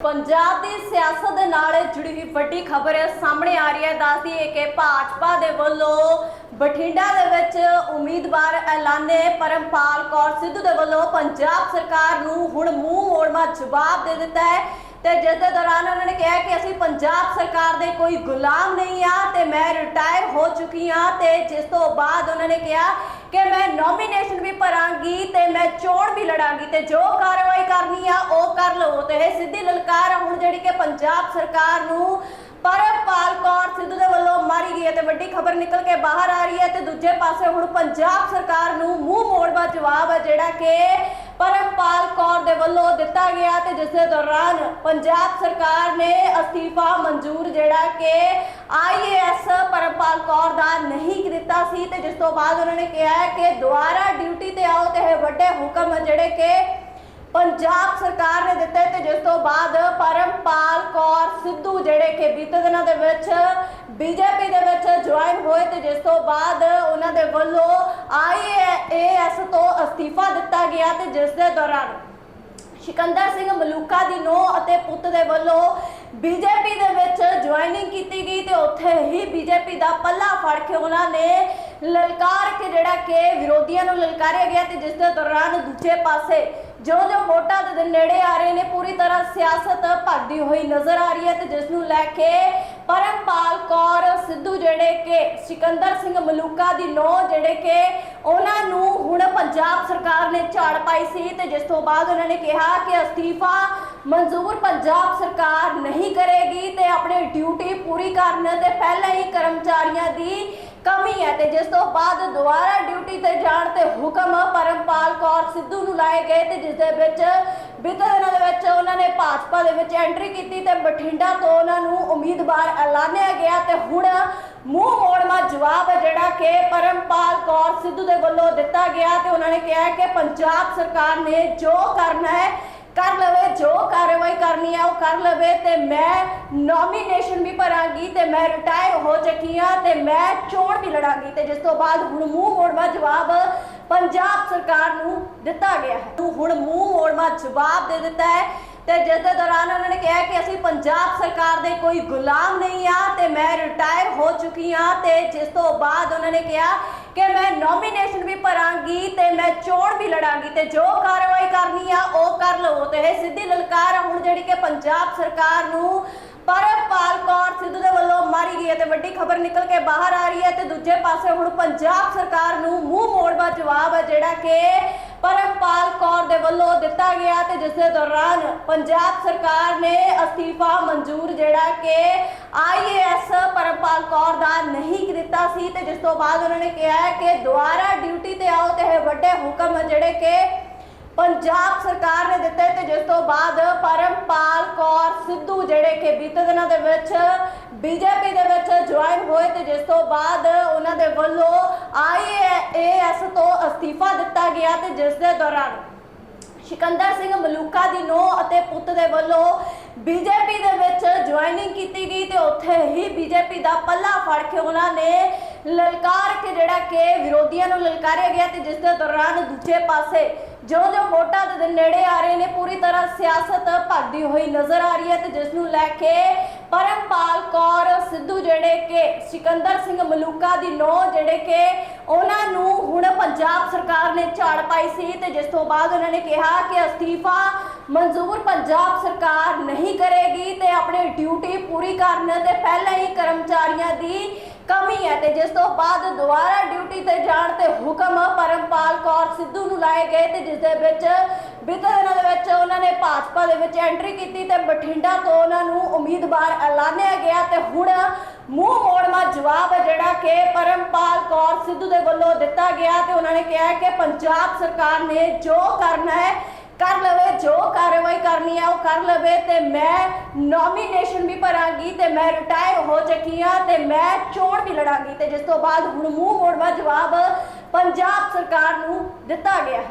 ਪੰਜਾਬ ਦੀ ਸਿਆਸਤ ਦੇ ਨਾਲ ਜੁੜੀ ਹੋਈ ਵੱਡੀ ਖਬਰ ਸਾਹਮਣੇ ਆ ਰਹੀ ਹੈ। ਦੱਸਦੀ ਹੈ ਕਿ ਭਾਜਪਾ ਦੇ ਵੱਲੋਂ ਬਠਿੰਡਾ ਦੇ ਵਿੱਚ ਉਮੀਦਵਾਰ ਐਲਾਨੇ ਪਰਮਪਾਲ ਕੌਰ ਸਿੱਧੂ ਦੇ ਵੱਲੋਂ ਪੰਜਾਬ ਸਰਕਾਰ ਨੂੰ ਹੁਣ ਮੂੰਹ ਮੋੜਵਾ ਜਵਾਬ ਦੇ ਦਿੱਤਾ ਹੈ ਤੇ ਜਿਸ ਦੇ ਦੌਰਾਨ ਉਹਨਾਂ ਨੇ ਕਿਹਾ ਕਿ ਅਸੀਂ ਪੰਜਾਬ ਸਰਕਾਰ ਦੇ ਕੋਈ ਗੁਲਾਮ ਨਹੀਂ ਆ ਤੇ ਮੈਂ ਰਿਟਾਇਰ ਹੋ ਚੁੱਕੀ ਆ ਤੇ ਜਿਸ ਤੋਂ ਬਾਅਦ ਉਹਨਾਂ ਨੇ ਕਿਹਾ ਕਿ ਮੈਂ ਨੋਮੀਨੇਸ਼ਨ ਵੀ ਭਰਾਂਗੀ ਤੇ ਮੈਂ ਚੋਣ ਵੀ ਲੜਾਂਗੀ ਤੇ ਜੋ ਕਾਰਵਾਈ ਕਰਨੀ ਆ, ਉਹ ਕਰ ਲਵੋ ਤੇ ਇਹ ਸਿੱਧੀ ਲਲਕਾਰ ਆ, ਹੁਣ ਜਿਹੜੀ ਕਿ ਪੰਜਾਬ ਸਰਕਾਰ ਨੂੰ ਪਰਮਪਾਲ ਕੌਰ ਸਿੱਧੂ ਦੇ ਵੱਲੋਂ ਮਾਰੀ ਗਈ ਹੈ ਤੇ ਵੱਡੀ ਖਬਰ ਨਿਕਲ ਕੇ ਬਾਹਰ ਆ ਰਹੀ ਹੈ ਤੇ ਦੂਜੇ ਪਾਸੇ ਹੁਣ ਪੰਜਾਬ ਸਰਕਾਰ ਨੂੰ ਮੂੰਹ ਮੋੜਵਾ ਜਵਾਬ ਹੈ ਜਿਹੜਾ ਕਿ ਪਰਮਪਾਲ ਕੌਰ ਦੇ ਵੱਲੋਂ ਦਿੱਤਾ ਗਿਆ ਤੇ ਜਿਸ ਦੇ ਦੌਰਾਨ ਪੰਜਾਬ ਸਰਕਾਰ ਨੇ ਅਸਤੀਫਾ ਮਨਜ਼ੂਰ ਜਿਹੜਾ ਕਿ ਆਈਏਐਸ ਪਰਮਪਾਲ ਕੌਰ ਦਾ ਨਹੀਂ ਦਿੱਤਾ ਸੀ ਤੇ ਜਿਸ ਤੋਂ ਬਾਅਦ ਉਹਨਾਂ ਨੇ ਕਿਹਾ ਕਿ ਦੁਬਾਰਾ ਡਿਊਟੀ ਤੇ ਆਓ ਤੇ ਇਹ ਵੱਡੇ ਹੁਕਮ ਜਿਹੜੇ ਕਿ ਪੰਜਾਬ ਸਰਕਾਰ ਨੇ ਦਿੱਤੇ ਤੇ ਜਿਸ ਤੋਂ ਬਾਅਦ ਪਰਮਪਾਲ ਕੌਰ ਸਿੱਧੂ ਜਿਹੜੇ ਕਿ ਬੀਤੇ ਦਿਨਾਂ ਦੇ ਵਿੱਚ ਬੀਜੇਪੀ ਦੇ ਵਿੱਚ ਜੁਆਇਨ ਹੋਏ ਤੇ ਜਿਸ ਤੋਂ ਬਾਅਦ ਉਹਨਾਂ ਦੇ ਵੱਲੋਂ ਆਈਏਐਸ ਤੋਂ ਅਸਤੀਫਾ ਦਿੱਤਾ ਗਿਆ ਤੇ ਜਿਸ ਦੇ ਦੌਰਾਨ ਸਿਕੰਦਰ ਸਿੰਘ ਮਲੂਕਾ ਦੀ ਨੋ ਅਤੇ ਪੁੱਤ ਦੇ ਵੱਲੋਂ ਬੀਜੇਪੀ ਦੇ ਵਿੱਚ ਜੁਆਇਨਿੰਗ ਕੀਤੀ ਗਈ ਤੇ ਉੱਥੇ ਹੀ ਬੀਜੇਪੀ ਦਾ ਪੱਲਾ ਫੜ ਕੇ ਉਹਨਾਂ ਨੇ ਲਲਕਾਰ ਕੇ ਜਿਹੜਾ ਕਿ ਵਿਰੋਧੀਆਂ ਨੂੰ ਲਲਕਾਰਿਆ ਗਿਆ ਤੇ ਜਿਸ ਦੇ ਦੌਰਾਨ ਦੂਜੇ ਪਾਸੇ ਜੋ ਜੋ ਵੋਟਾਂ ਦੇ ਦਿਨ ਨੇੜੇ ਆ ਰਹੇ ਨੇ, ਪੂਰੀ ਤਰ੍ਹਾਂ ਸਿਆਸਤ ਭਰਦੀ ਹੋਈ ਨਜ਼ਰ ਆ ਰਹੀ ਹੈ ਤੇ ਜਿਸ ਨੂੰ ਲੈ ਕੇ ਪਰਮਪਾਲ ਕੌਰ, ਸਿੱਧੂ ਜਿਹੜੇ ਕਿ ਸਿਕੰਦਰ ਸਿੰਘ ਮਲੂਕਾ ਦੀ ਨੋ ਜਿਹੜੇ ਕਿ ਉਹਨਾਂ ਨੂੰ ਹੁਣ ਪੰਜਾਬ ਸਰਕਾਰ ਨੇ ਝਾੜ ਪਾਈ ਸੀ ਤੇ ਜਿਸ ਤੋਂ ਬਾਅਦ ਉਹਨਾਂ ਨੇ ਕਿਹਾ ਕਿ ਅਸਤੀਫਾ ਮਨਜ਼ੂਰ ਪੰਜਾਬ ਸਰਕਾਰ ਨਹੀਂ ਕਰੇਗੀ ਤੇ ਆਪਣੇ ਡਿਊ ਪੂਰੀ ਕਰਨ ਤੇ ਪਹਿਲਾਂ ਹੀ ਕਰਮਚਾਰੀਆਂ ਦੀ ਕਮੀ ਹੈ ਤੇ ਜਿਸ ਤੋਂ ਬਾਅਦ ਦੁਬਾਰਾ ਡਿਊਟੀ ਤੇ ਜਾਣ ਤੇ ਹੁਕਮ ਪਰਮਪਾਲ ਕੌਰ ਸਿੱਧੂ ਨੂੰ ਲਾਏ ਗਏ ਤੇ ਜਿਸ ਦੇ ਵਿੱਚ ਬੀਤੇ ਦਿਨਾਂ ਦੇ ਵਿੱਚ ਉਹਨਾਂ ਨੇ ਭਾਜਪਾ ਦੇ ਵਿੱਚ ਐਂਟਰੀ ਕੀਤੀ ਤੇ ਬਠਿੰਡਾ ਤੋਂ ਉਹਨਾਂ ਨੂੰ ਉਮੀਦਵਾਰ ਐਲਾਨਿਆ ਗਿਆ ਤੇ ਹੁਣ ਮੂੰਹ ਮੋੜਵਾ ਜਵਾਬ ਜਿਹੜਾ ਕਿ ਪਰਮਪਾਲ ਕੌਰ ਸਿੱਧੂ ਦੇ ਵੱਲੋਂ ਦਿੱਤਾ ਗਿਆ ਤੇ ਉਹਨਾਂ ਨੇ ਕਿਹਾ ਕਿ ਪੰਜਾਬ ਸਰਕਾਰ ਨੇ ਜੋ ਕਰਨਾ ਹੈ ਕਰ ਲਵੇ, ਜੋ ਕਾਰਵਾਈ ਕਰਨੀ ਹੈ ਉਹ ਕਰ ਲਵੇ ਤੇ ਮੈਂ ਨੋਮੀਨੇਸ਼ਨ ਵੀ ਭਰਾਂਗੀ ਤੇ ਮੈਂ ਰਿਟਾਇਰ ਹੋ ਚੁੱਕੀ ਹਾਂ ਤੇ ਮੈਂ ਚੋਣ ਵੀ ਲੜਾਂਗੀ ਤੇ ਜਿਸ ਤੋਂ ਬਾਅਦ ਹੁਣ ਮੂੰਹ ਮੋੜਵਾ ਜਵਾਬ ਪੰਜਾਬ ਸਰਕਾਰ ਨੂੰ ਦਿੱਤਾ ਗਿਆ ਹੈ। ਹੁਣ ਮੂੰਹ ਮੋੜਵਾ ਜਵਾਬ ਦੇ ਦਿੱਤਾ ਹੈ। ਤੇ ਜਿਸ ਦੇ ਦੌਰਾਨ ਉਹਨਾਂ ਨੇ ਕਿਹਾ ਕਿ ਅਸੀਂ ਪੰਜਾਬ ਸਰਕਾਰ ਦੇ ਕੋਈ ਗੁਲਾਮ ਨਹੀਂ ਆ ਤੇ ਮੈਂ ਰਿਟਾਇਰ ਹੋ ਚੁੱਕੀ ਹਾਂ ਤੇ ਜਿਸ ਤੋਂ ਬਾਅਦ ਉਹਨਾਂ ਨੇ ਕਿਹਾ ਕਿ ਮੈਂ ਨੋਮੀਨੇਸ਼ਨ ਵੀ ਭਰਾਂਗੀ ਤੇ ਮੈਂ ਚੋਣ ਵੀ ਲੜਾਂਗੀ ਤੇ ਜੋ ਕਾਰਵਾਈ ਕਰਨੀ ਆ ਉਹ ਕਰ ਲਵੋ। ਤੇ ਇਹ ਸਿੱਧੀ ਲਲਕਾਰ ਹੁਣ ਜਿਹੜੀ ਕਿ ਪੰਜਾਬ ਸਰਕਾਰ ਨੂੰ ਪਰਮਪਾਲ ਕੌਰ ਸਿੱਧੂ ਦੇ ਵੱਲੋਂ ਮਾਰੀ ਗਈ ਹੈ ਤੇ ਵੱਡੀ ਖਬਰ ਨਿਕਲ ਕੇ ਬਾਹਰ ਆ ਰਹੀ ਹੈ ਤੇ ਦੂਜੇ ਪਾਸੇ ਹੁਣ ਪੰਜਾਬ ਸਰਕਾਰ ਨੂੰ ਮੂੰਹ ਮੋੜਵਾ ਜਵਾਬ ਹੈ ਜਿਹੜਾ ਕਿ ਵੱਲੋਂ ਦਿੱਤਾ ਗਿਆ ਤੇ ਜਿਸ ਦੇ ਦੌਰਾਨ ਪੰਜਾਬ ਸਰਕਾਰ ਨੇ ਅਸਤੀਫਾ ਮਨਜ਼ੂਰ ਜਿਹੜਾ ਕਿ ਆਈਏਐਸ ਪਰਮਪਾਲ ਕੌਰ ਦਾ ਨਹੀਂ ਦਿੱਤਾ ਸੀ ਤੇ ਜਿਸ ਤੋਂ ਬਾਅਦ ਉਹਨਾਂ ਨੇ ਕਿਹਾ ਕਿ ਦੁਬਾਰਾ ਡਿਊਟੀ ਤੇ ਆਓ ਤੇ ਇਹ ਵੱਡੇ ਹੁਕਮ ਜਿਹੜੇ ਕਿ ਪੰਜਾਬ ਸਰਕਾਰ ਨੇ ਦਿੱਤੇ ਤੇ ਜਿਸ ਤੋਂ ਬਾਅਦ ਪਰਮਪਾਲ ਕੌਰ ਸਿੱਧੂ ਜਿਹੜੇ ਕਿ ਬੀਤੇ ਦਿਨਾਂ ਦੇ ਵਿੱਚ ਬੀਜੇਪੀ ਦੇ ਵਿੱਚ ਜੁਆਇਨ ਹੋਏ ਤੇ ਜਿਸ ਤੋਂ ਬਾਅਦ ਉਹਨਾਂ ਦੇ ਵੱਲੋਂ ਆਈਏਐਸ ਤੋਂ ਅਸਤੀਫਾ ਦਿੱਤਾ ਗਿਆ ਤੇ ਜਿਸ ਦੇ ਦੌਰਾਨ ਸਿਕੰਦਰ ਸਿੰਘ ਮਲੂਕਾ ਦੀ ਨੋ ਅਤੇ ਪੁੱਤ ਦੇ ਵੱਲੋਂ ਬੀਜੇਪੀ ਦੇ ਵਿੱਚ ਜੁਆਇਨਿੰਗ ਕੀਤੀ ਗਈ ਤੇ ਉੱਥੇ ਹੀ ਬੀਜੇਪੀ ਦਾ ਪੱਲਾ ਫੜ ਕੇ ਉਹਨਾਂ ਨੇ ਲਲਕਾਰ ਕੇ ਜਿਹੜਾ ਕਿ ਵਿਰੋਧੀਆਂ ਨੂੰ ਲਲਕਾਰਿਆ ਗਿਆ ਤੇ ਜਿਸ ਦੇ ਦੌਰਾਨ ਦੂਜੇ ਪਾਸੇ ਜੋ ਜੋ ਵੋਟਾਂ ਦੇ ਦਿਨ ਨੇੜੇ ਆ ਰਹੇ ਨੇ, ਪੂਰੀ ਤਰ੍ਹਾਂ ਸਿਆਸਤ ਭਗਦੀ ਹੋਈ ਨਜ਼ਰ ਆ ਰਹੀ ਹੈ ਤੇ ਜਿਸ ਨੂੰ ਲੈ ਕੇ ਪਰਮਪਾਲ ਕੌਰ ਸਿਕੰਦਰ ਸਿੰਘ ਮਲੂਕਾ ਦੀ ਨੋ ਜਿਹੜੇ ਕਿ ਉਹਨਾਂ ਨੂੰ ਹੁਣ ਪੰਜਾਬ ਸਰਕਾਰ ਨੇ ਝਾੜ ਪਾਈ ਸੀ ਤੇ ਜਿਸ ਤੋਂ ਬਾਅਦ ਉਹਨਾਂ ਨੇ ਕਿਹਾ ਕਿ ਅਸਤੀਫਾ ਮਨਜ਼ੂਰ ਪੰਜਾਬ ਸਰਕਾਰ ਨਹੀਂ ਕਰੇਗੀ ਤੇ ਆਪਣੀ ਡਿਊਟੀ ਪੂਰੀ ਕਰਨ ਤੇ ਪਹਿਲਾਂ ਹੀ ਕਰਮਚਾਰੀਆਂ ਦੀ ਕਮੀ ਹੈ ਤੇ ਜਿਸ ਤੋਂ ਬਾਅਦ ਦੁਬਾਰਾ ਡਿਊਟੀ ਤੇ ਜਾਣ ਤੇ ਹੁਕਮ ਪਰਮਪਾਲ ਕੌਰ ਸਿੱਧੂ ਨੂੰ ਲਾਏ ਗਏ ਤੇ ਜਿਸ ਦੇ ਵਿੱਚ ਬੀਤੇ ਦਿਨਾਂ ਦੇ ਵਿੱਚ ਉਹਨਾਂ ਨੇ ਭਾਜਪਾ ਦੇ ਵਿੱਚ ਐਂਟਰੀ ਕੀਤੀ ਤੇ ਬਠਿੰਡਾ ਤੋਂ ਉਹਨਾਂ ਨੂੰ ਉਮੀਦਵਾਰ ਐਲਾਨਿਆ ਗਿਆ ਤੇ ਹੁਣ ਮੂੰਹ ਮੋੜਵਾ ਜਵਾਬ ਹੈ ਜਿਹੜਾ ਕਿ ਪਰਮਪਾਲ ਕੌਰ ਸਿੱਧੂ ਦੇ ਵੱਲੋਂ ਦਿੱਤਾ ਗਿਆ ਤੇ ਉਹਨਾਂ ਨੇ ਕਿਹਾ ਕਿ ਪੰਜਾਬ ਸਰਕਾਰ ਨੇ ਜੋ ਕਰਨਾ ਹੈ, ਕਰ ਲਵੇ, ਜੋ ਕਾਰਵਾਈ ਕਰਨੀ ਹੈ ਉਹ ਕਰ ਲਵੇ ਤੇ ਮੈਂ ਨੋਮੀਨੇਸ਼ਨ ਵੀ ਭਰਾਂਗੀ ਤੇ ਮੈਂ ਰਿਟਾਇਰ ਹੋ ਚੁੱਕੀ ਹਾਂ ਤੇ ਮੈਂ ਚੋਣ ਵੀ ਲੜਾਂਗੀ ਤੇ ਜਿਸ ਤੋਂ ਬਾਅਦ ਹੁਣ ਮੂੰਹ ਮੋੜਵਾ ਜਵਾਬ ਪੰਜਾਬ ਸਰਕਾਰ ਨੂੰ ਦਿੱਤਾ ਗਿਆ ਹੈ।